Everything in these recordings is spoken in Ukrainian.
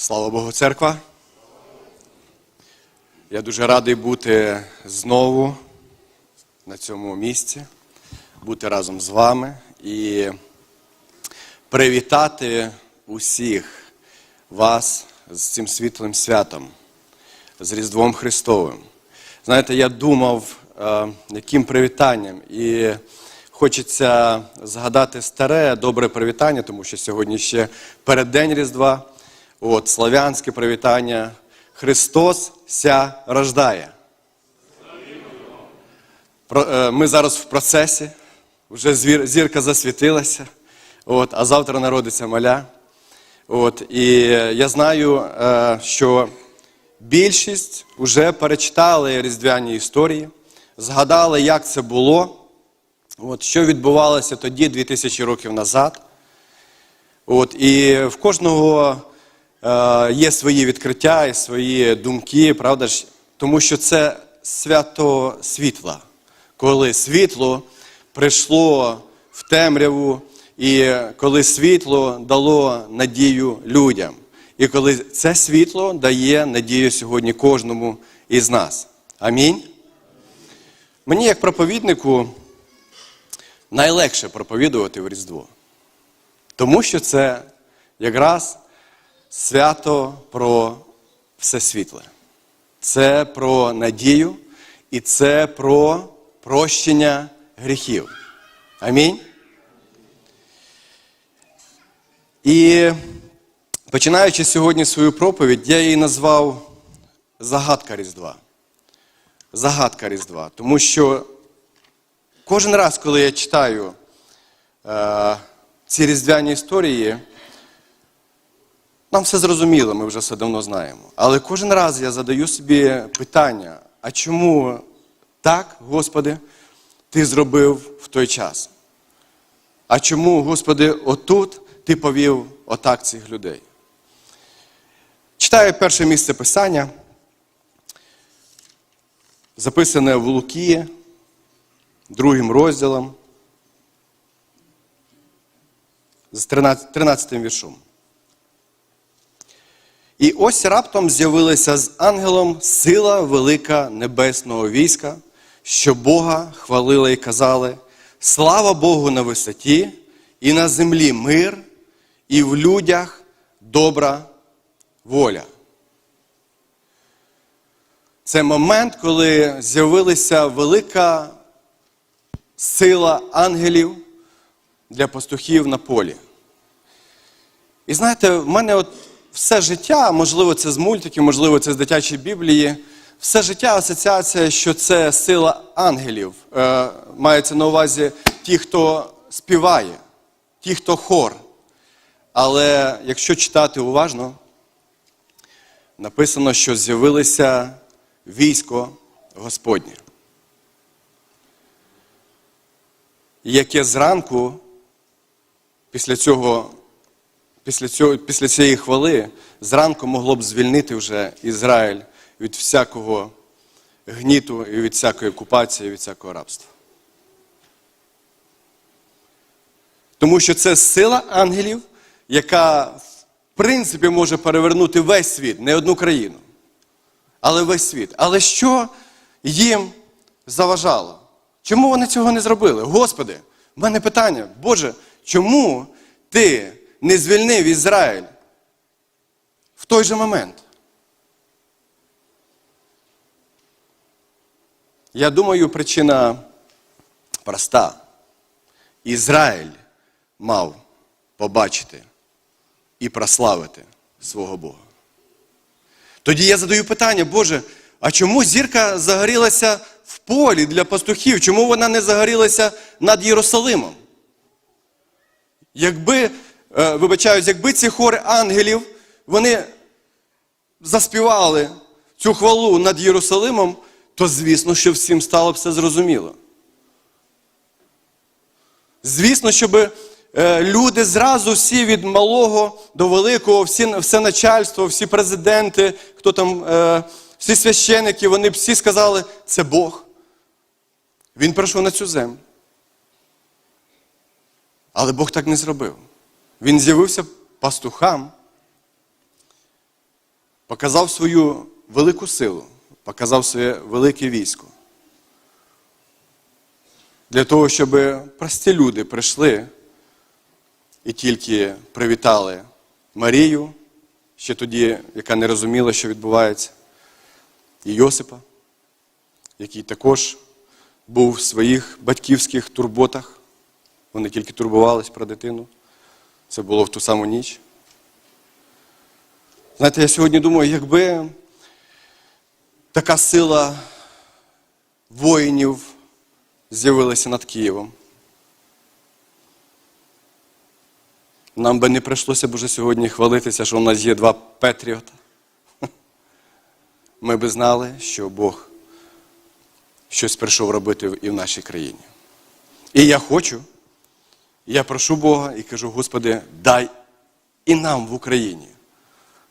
Слава Богу, церква. Я дуже радий бути знову на цьому місці, бути разом з вами і привітати усіх вас з цим світлим святом, з Різдвом Христовим. Знаєте, я думав, е, яким привітанням, і хочеться згадати старе, добре привітання, тому що сьогодні ще переддень Різдва. От, славянське привітання. Христос ся рождає. Е, Ми зараз в процесі, вже зірка засвітилася, от, а завтра народиться маля. От, і я знаю, е, що більшість вже перечитали різдвяні історії, згадали, як це було, от, що відбувалося тоді, 2000 років назад. От, і в кожного є свої відкриття і свої думки, правда ж? Тому що це свято світла, коли світло прийшло в темряву, і коли світло дало надію людям. І коли це світло дає надію сьогодні кожному із нас. Амінь. Мені, як проповіднику, найлегше проповідувати в Різдво. Тому що це якраз свято про все світле. Це про надію і це про прощення гріхів. Амінь. І починаючи сьогодні свою проповідь, я її назвав Загадка Різдва. Загадка Різдва. Тому що кожен раз, коли я читаю е, ці різдвяні історії, нам все зрозуміло, ми вже все давно знаємо. Але кожен раз я задаю собі питання: а чому так, Господи, Ти зробив в той час? А чому, Господи, отут Ти повів отак цих людей? Читаю перше місце Писання, записане в Луки, другим розділом, з 13, 13 віршом. І ось раптом з'явилася з ангелом сила велика небесного війська, що Бога хвалили і казали: Слава Богу на висоті, і на землі мир, і в людях добра воля. Це момент, коли з'явилася велика сила ангелів для пастухів на полі. І знаєте, в мене от все життя, можливо, це з мультиків, можливо, це з дитячої Біблії, все життя асоціація, що це сила ангелів. Е, мається на увазі ті, хто співає, ті, хто хор. Але якщо читати уважно, написано, що з'явилося військо Господнє, яке зранку, після цього після, цього, після цієї хвали зранку могло б звільнити вже Ізраїль від всякого гніту і від всякої окупації, від всякого рабства. Тому що це сила ангелів, яка в принципі може перевернути весь світ, не одну країну, але весь світ. Але що їм заважало? Чому вони цього не зробили? Господи, в мене питання, Боже, чому ти не звільнив Ізраїль в той же момент? Я думаю, причина проста. Ізраїль мав побачити і прославити свого Бога. Тоді я задаю питання, Боже, а чому зірка загорілася в полі для пастухів? Чому вона не загорілася над Єрусалимом? Якби, вибачаюсь, якби ці хори ангелів, вони заспівали цю хвалу над Єрусалимом, то звісно, що всім стало б все зрозуміло. Звісно, щоб е, люди зразу всі від малого до великого, всі, все начальство, всі президенти, хто там, е, всі священики, вони б всі сказали, це Бог. Він прийшов на цю землю. Але Бог так не зробив. Він з'явився пастухам показав свою велику силу, показав своє велике військо. Для того, щоб прості люди прийшли і тільки привітали Марію, ще тоді, яка не розуміла, що відбувається, і Йосипа, який також був в своїх батьківських турботах. Вони тільки турбувались про дитину. Це було в ту саму ніч. Знаєте, я сьогодні думаю, якби така сила воїнів з'явилася над Києвом, нам би не прийшлося б уже сьогодні хвалитися, що у нас є два Петріота. Ми би знали, що Бог щось прийшов робити і в нашій країні. І я хочу, я прошу Бога і кажу, Господи, дай і нам в Україні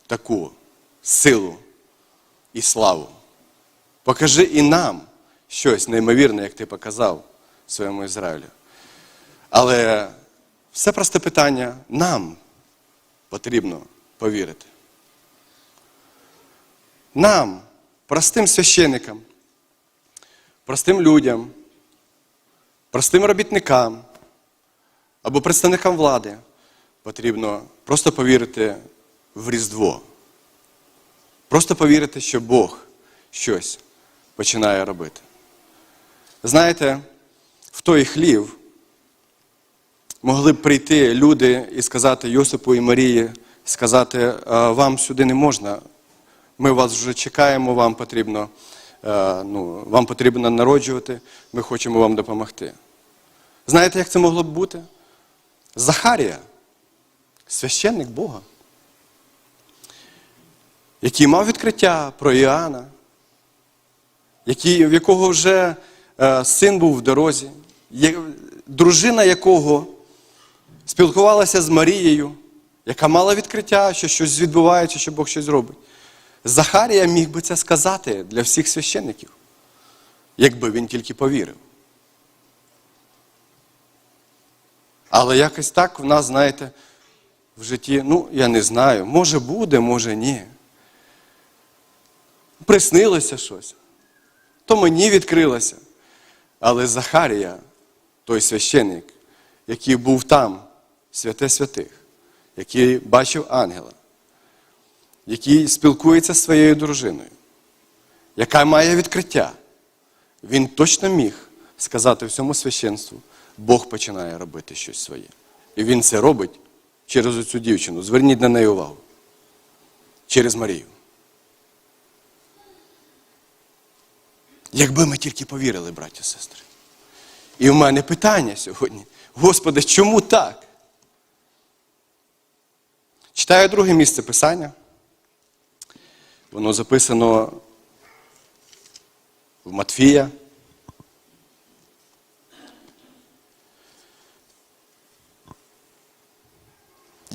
таку силу і славу. Покажи і нам щось неймовірне, як ти показав своєму Ізраїлю. Але все просте питання нам потрібно повірити. Нам, простим священикам, простим людям, простим робітникам або представникам влади потрібно просто повірити в Різдво. Просто повірити, що Бог щось починає робити. Знаєте, в той хлів могли б прийти люди і сказати Йосипу і Марії, сказати, вам сюди не можна, ми вас вже чекаємо, вам потрібно, е, ну, вам потрібно народжувати, ми хочемо вам допомогти. Знаєте, як це могло б бути? Захарія, священник Бога, який мав відкриття про Іоанна, який, в якого вже е, син був в дорозі, є- дружина якого спілкувалася з Марією, яка мала відкриття, що щось відбувається, що Бог щось робить. Захарія міг би це сказати для всіх священників, якби він тільки повірив. Але якось так в нас, знаєте, в житті, ну, я не знаю, може буде, може ні. Приснилося щось. То мені відкрилося. Але Захарія, той священник, який був там, святе святих, який бачив ангела, який спілкується зі своєю дружиною, яка має відкриття, він точно міг сказати всьому священству, Бог починає робити щось своє. І він це робить через цю дівчину. Зверніть на неї увагу. Через Марію. Якби ми тільки повірили, браті і сестри. І в мене питання сьогодні. Господи, чому так? Читаю друге місце Писання. Воно записано в Матфія.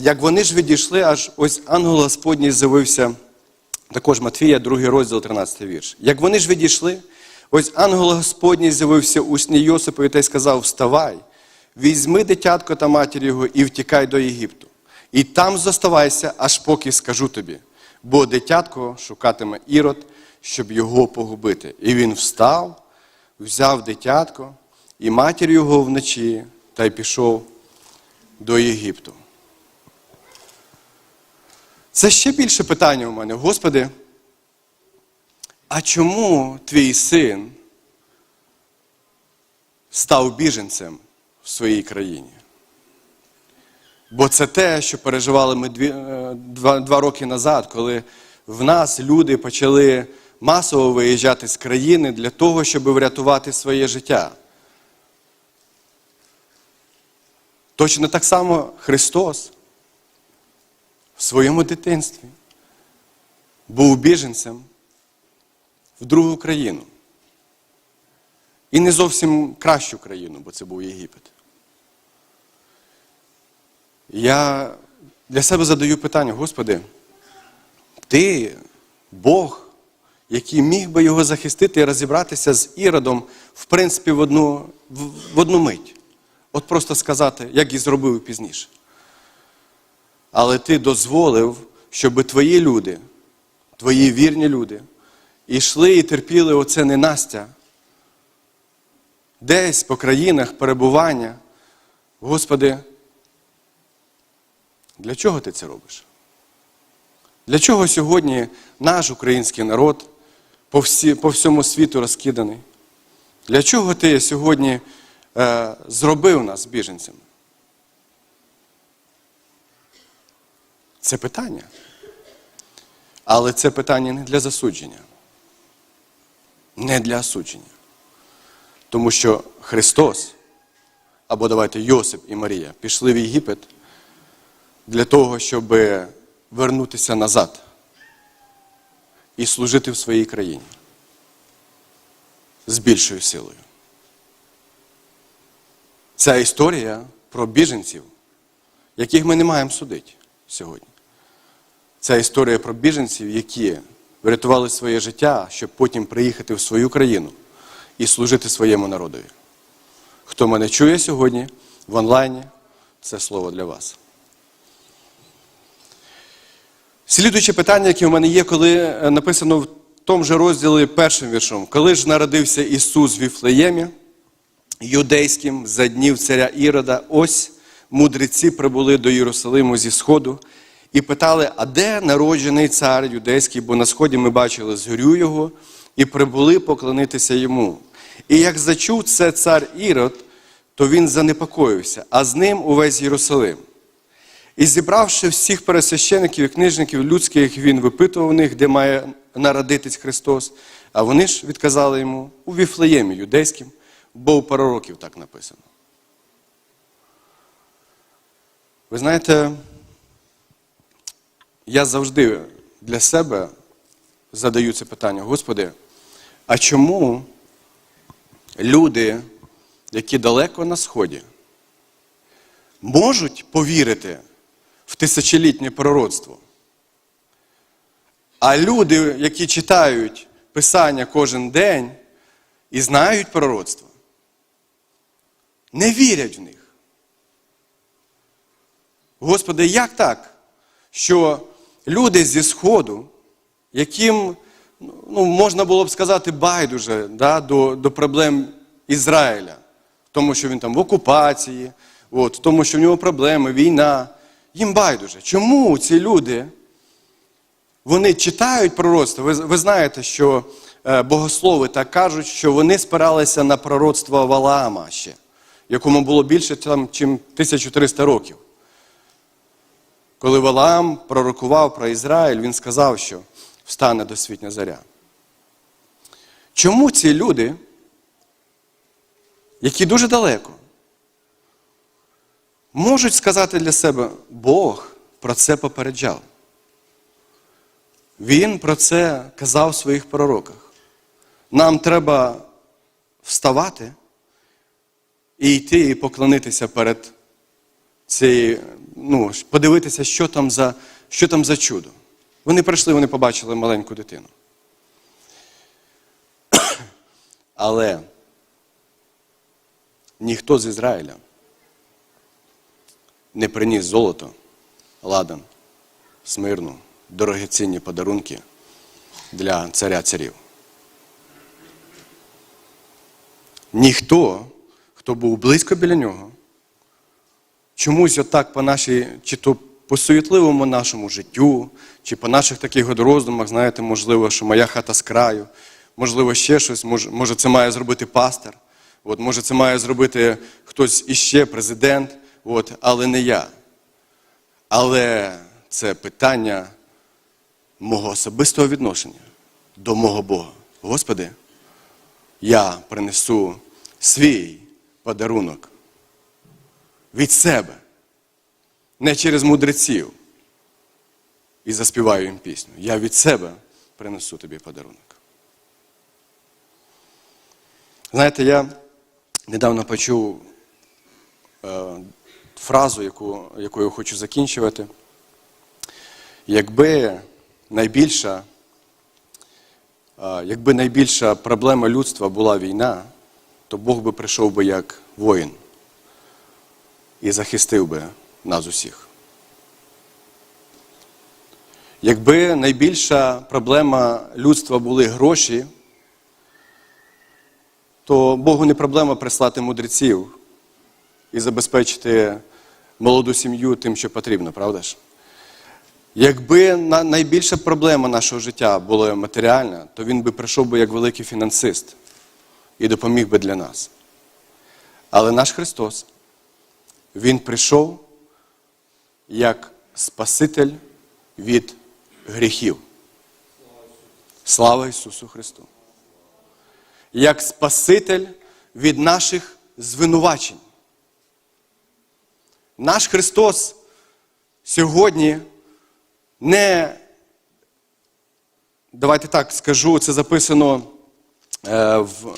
Як вони ж відійшли, аж ось ангел Господній з'явився, також Матфія, другий розділ, 13 вірш. Як вони ж відійшли, ось ангел Господній з'явився у сні Йосипові та й сказав: Вставай, візьми дитятко та матір його і втікай до Єгипту. І там зоставайся, аж поки скажу тобі, бо дитятко шукатиме ірод, щоб його погубити. І він встав, взяв дитятко і матір його вночі та й пішов до Єгипту. Це ще більше питання у мене. Господи, а чому твій син став біженцем в своїй країні? Бо це те, що переживали ми дві, е, два, два роки назад, коли в нас люди почали масово виїжджати з країни для того, щоб врятувати своє життя. Точно так само Христос в своєму дитинстві був біженцем в другу країну. І не зовсім кращу країну, бо це був Єгипет. Я для себе задаю питання, Господи, Ти, Бог, який міг би його захистити і розібратися з Іродом, в принципі, в одну, в, в одну мить. От просто сказати, як і зробив пізніше. Але ти дозволив, щоб твої люди, твої вірні люди, йшли і терпіли оце ненастя, десь по країнах перебування. Господи, для чого ти це робиш? Для чого сьогодні наш український народ по, всі, по всьому світу розкиданий? Для чого ти сьогодні е, зробив нас біженцями? Це питання. Але це питання не для засудження, не для осудження. Тому що Христос, або давайте Йосип і Марія, пішли в Єгипет для того, щоб вернутися назад і служити в своїй країні з більшою силою. Ця історія про біженців, яких ми не маємо судити сьогодні. Це історія про біженців, які врятували своє життя, щоб потім приїхати в свою країну і служити своєму народові. Хто мене чує сьогодні в онлайні, це слово для вас. Слідуюче питання, яке в мене є, коли е, написано в тому же розділі першим віршом, коли ж народився Ісус в Віфлеємі, юдейським за днів царя Ірода, ось мудреці прибули до Єрусалиму зі Сходу і питали, а де народжений цар юдейський, бо на сході ми бачили згорю його, і прибули поклонитися йому. І як зачув це цар Ірод, то він занепокоївся, а з ним увесь Єрусалим. І зібравши всіх пересвящеників і книжників людських, він випитував у них, де має народитись Христос. А вони ж відказали йому у Віфлеємі юдейським, бо у пророків так написано. Ви знаєте, я завжди для себе задаю це питання, Господи, а чому люди, які далеко на Сході, можуть повірити в тисячолітнє пророцтво? А люди, які читають Писання кожен день і знають пророцтво, не вірять в них. Господи, як так? Що люди зі Сходу, яким ну, можна було б сказати байдуже да, до, до проблем Ізраїля, тому що він там в окупації, от, тому що в нього проблеми, війна, їм байдуже. Чому ці люди? Вони читають пророцтво. Ви, ви знаєте, що е, богослови так кажуть, що вони спиралися на пророцтво Валаама ще, якому було більше, там, чим 1300 років. Коли Валаам пророкував про Ізраїль, він сказав, що встане досвітня заря. Чому ці люди, які дуже далеко, можуть сказати для себе, Бог про це попереджав? Він про це казав в своїх пророках. Нам треба вставати і йти і поклонитися перед цією, ну, подивитися, що там за, що там за чудо. Вони прийшли, вони побачили маленьку дитину. Але ніхто з Ізраїля не приніс золото, ладан, смирну дорогоцінні подарунки для царя царів. Ніхто, хто був близько біля нього, чомусь отак по нашій, чи то по суетливому нашому життю, чи по наших таких от роздумах, знаєте, можливо, що моя хата з краю, можливо, ще щось, може, може це має зробити пастор, от, може це має зробити хтось іще, президент, от, але не я. Але це питання мого особистого відношення до мого Бога. Господи, я принесу свій подарунок від себе, не через мудреців і заспіваю їм пісню. Я від себе принесу тобі подарунок. Знаєте, я недавно почув е, фразу, яку, якою хочу закінчувати. Якби найбільша, якби найбільша проблема людства була війна, то Бог би прийшов би як воїн і захистив би нас усіх. Якби найбільша проблема людства були гроші, то Богу не проблема прислати мудреців і забезпечити молоду сім'ю тим, що потрібно, правда ж? Якби найбільша проблема нашого життя була матеріальна, то він би прийшов би як великий фінансист і допоміг би для нас. Але наш Христос, Він прийшов як Спаситель від гріхів. Слава Ісусу Христу! Як Спаситель від наших звинувачень. Наш Христос сьогодні не, давайте так скажу, це записано е, в е,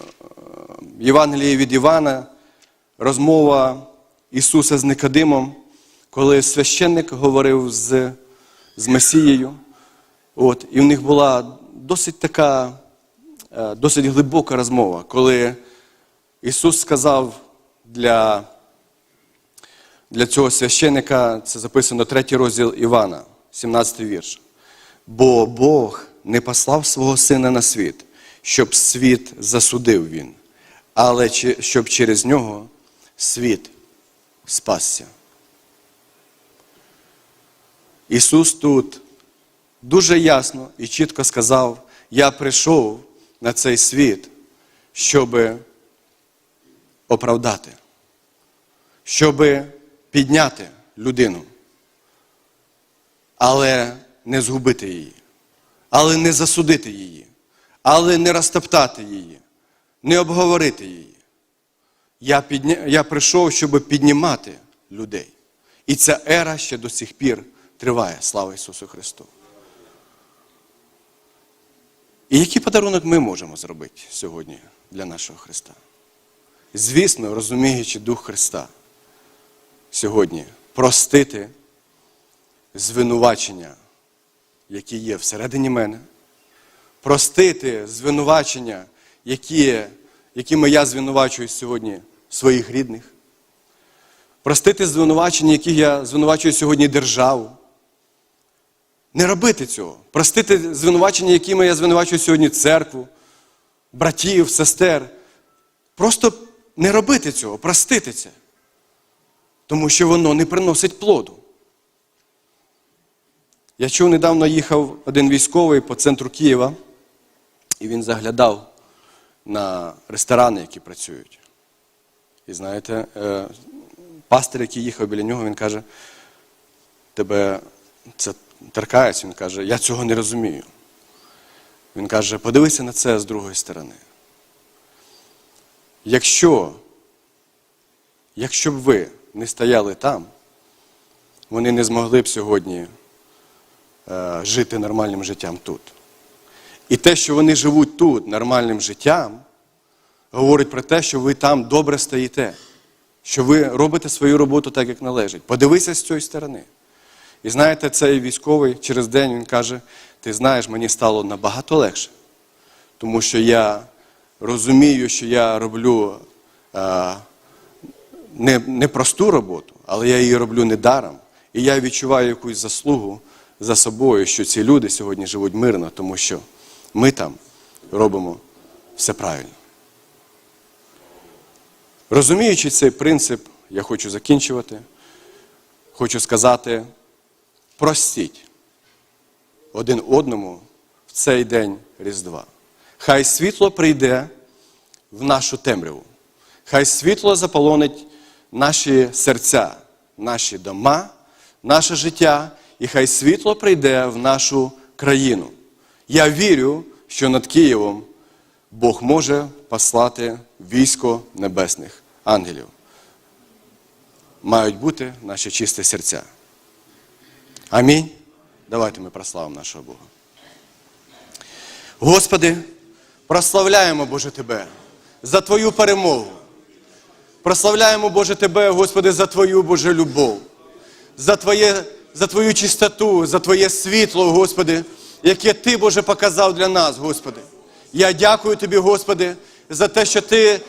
Євангелії від Івана, розмова Ісуса з Никодимом, коли священник говорив з, з Месією. От, і в них була досить така, е, досить глибока розмова, коли Ісус сказав для, для цього священника, це записано третій розділ Івана, 17 вірш. Бо Бог не послав свого Сина на світ, щоб світ засудив він, але щоб через нього світ спасся. Ісус тут дуже ясно і чітко сказав: Я прийшов на цей світ, щоб оправдати, щоб підняти людину, але не згубити її, але не засудити її, але не розтоптати її, не обговорити її. Я, підня... Я прийшов, щоб піднімати людей. І ця ера ще до сих пір триває. Слава Ісусу Христу. І який подарунок ми можемо зробити сьогодні для нашого Христа? Звісно, розуміючи Дух Христа, сьогодні простити звинувачення, які є всередині мене, простити звинувачення, які, якими я звинувачую сьогодні своїх рідних, простити звинувачення, які я звинувачую сьогодні державу. Не робити цього. Простити звинувачення, якими я звинувачую сьогодні церкву, братів, сестер. Просто не робити цього, простити це. Тому що воно не приносить плоду. Я чув, недавно їхав один військовий по центру Києва, і він заглядав на ресторани, які працюють. І знаєте, е, пастир, який їхав біля нього, він каже, тебе це торкається, він каже, я цього не розумію. Він каже, подивися на це з другої сторони. Якщо, якщо б ви не стояли там, вони не змогли б сьогодні е, жити нормальним життям тут. І те, що вони живуть тут нормальним життям, говорить про те, що ви там добре стоїте, що ви робите свою роботу так, як належить. Подивися з цієї сторони. І знаєте, цей військовий через день він каже: ти знаєш, мені стало набагато легше, тому що я розумію, що я роблю е, не, не просту роботу, але я її роблю недаром. І я відчуваю якусь заслугу за собою, що ці люди сьогодні живуть мирно, тому що ми там робимо все правильно. Розуміючи цей принцип, я хочу закінчувати. Хочу сказати, простіть один одному в цей день Різдва. Хай світло прийде в нашу темряву. Хай світло заполонить наші серця, наші дома, наше життя, і хай світло прийде в нашу країну. Я вірю, що над Києвом Бог може послати військо небесних ангелів. Мають бути наші чисті серця. Амінь. Давайте ми прославимо нашого Бога. Господи, прославляємо, Боже, Тебе за Твою перемогу. Прославляємо, Боже, Тебе, Господи, за Твою Боже любов, за, Твоє, за Твою чистоту, за Твоє світло, Господи, яке Ти, Боже, показав для нас, Господи. Я дякую Тобі, Господи, за те, що Ти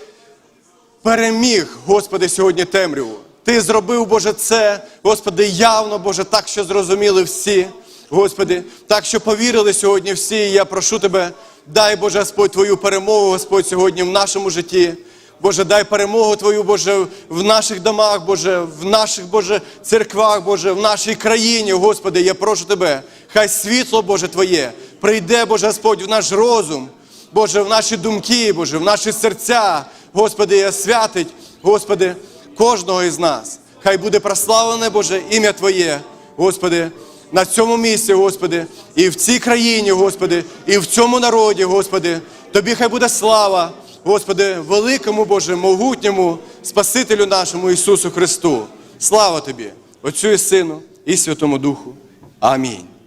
переміг, Господи, сьогодні темряву. Ти зробив, Боже, це, Господи, явно, Боже, так, що зрозуміли всі. Господи, так що повірили сьогодні всі. І я прошу Тебе, дай Боже Господь Твою перемогу, Господь, сьогодні в нашому житті. Боже, дай перемогу Твою, Боже, в наших домах, Боже, в наших, Боже, церквах, Боже, в нашій країні, Господи, я прошу Тебе, хай світло, Боже, Твоє прийде, Боже Господь, в наш розум, Боже, в наші думки, Боже, в наші серця, Господи, і освятить, Господи, кожного із нас. Хай буде прославлене, Боже, ім'я Твоє, Господи, на цьому місці, Господи, і в цій країні, Господи, і в цьому народі, Господи. Тобі хай буде слава, Господи, великому Боже, могутньому Спасителю нашому Ісусу Христу. Слава Тобі, Отцю і Сину і Святому Духу. Амінь.